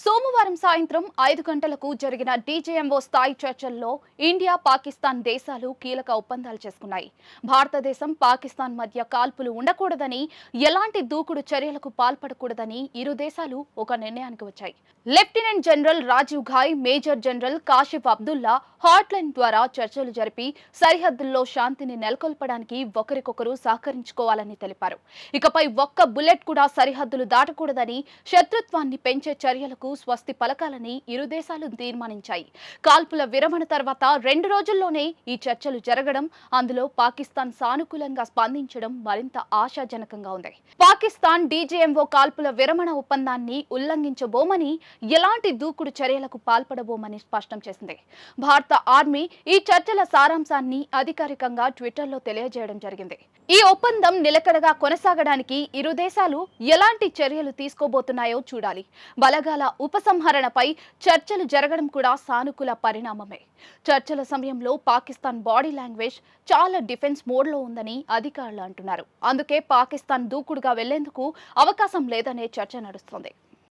సోమవారం సాయంత్రం ఐదు గంటలకు జరిగిన డీజేఎంఓ స్థాయి చర్చల్లో ఇండియా పాకిస్తాన్ దేశాలు కీలక ఒప్పందాలు చేసుకున్నాయి. భారతదేశం పాకిస్తాన్ మధ్య కాల్పులు ఉండకూడదని ఎలాంటి దూకుడు చర్యలకు పాల్పడకూడదని ఇరు దేశాలు ఒక నిర్ణయానికి వచ్చాయి. Lieutenant general Rajiv Ghai major general Kashif Abdullah hotline ద్వారా చర్చలు జరిపి సరిహద్దుల్లో శాంతిని నెలకొల్పడానికి ఒకరికొకరు సహకరించుకోవాలని తెలిపారు. ఇకపై ఒక్క బుల్లెట్ కూడా సరిహద్దులు దాటకూడదని శత్రుత్వాన్ని పెంచే చర్యలకు స్వస్తి పలకాలని ఇరు దేశాలు తీర్మానించాయి. కాల్పుల విరమణ తర్వాత రెండు రోజుల్లోనే ఈ చర్చలు జరగడం అందులో పాకిస్తాన్ సానుకూలంగా స్పందించడం మరింత ఆశాజనకంగా ఉంది. పాకిస్తాన్ డీజేఎంఓ కాల్పుల విరమణ ఒప్పందాన్ని ఉల్లంఘించబోమని ఎలాంటి దూకుడు చర్యలకు పాల్పడబోమని స్పష్టం చేసింది. భారత ఆర్మీ ఈ చర్చల సారాంశాన్ని అధికారికంగా ట్విట్టర్లో తెలియజేయడం జరిగింది. ఈ ఒప్పందం నిలకడగా కొనసాగడానికి ఇరు దేశాలు ఎలాంటి చర్యలు తీసుకోబోతున్నాయో చూడాలి. బలగాల ఉపసంహరణపై చర్చలు జరగడం కూడా సానుకూల పరిణామమే. చర్చల సమయంలో పాకిస్తాన్ బాడీ లాంగ్వేజ్ చాలా డిఫెన్స్ మోడ్లో ఉందని అధికారులు అంటున్నారు. అందుకే పాకిస్తాన్ దూకుడుగా వెళ్ళేందుకు అవకాశం లేదనే చర్చ నడుస్తోంది.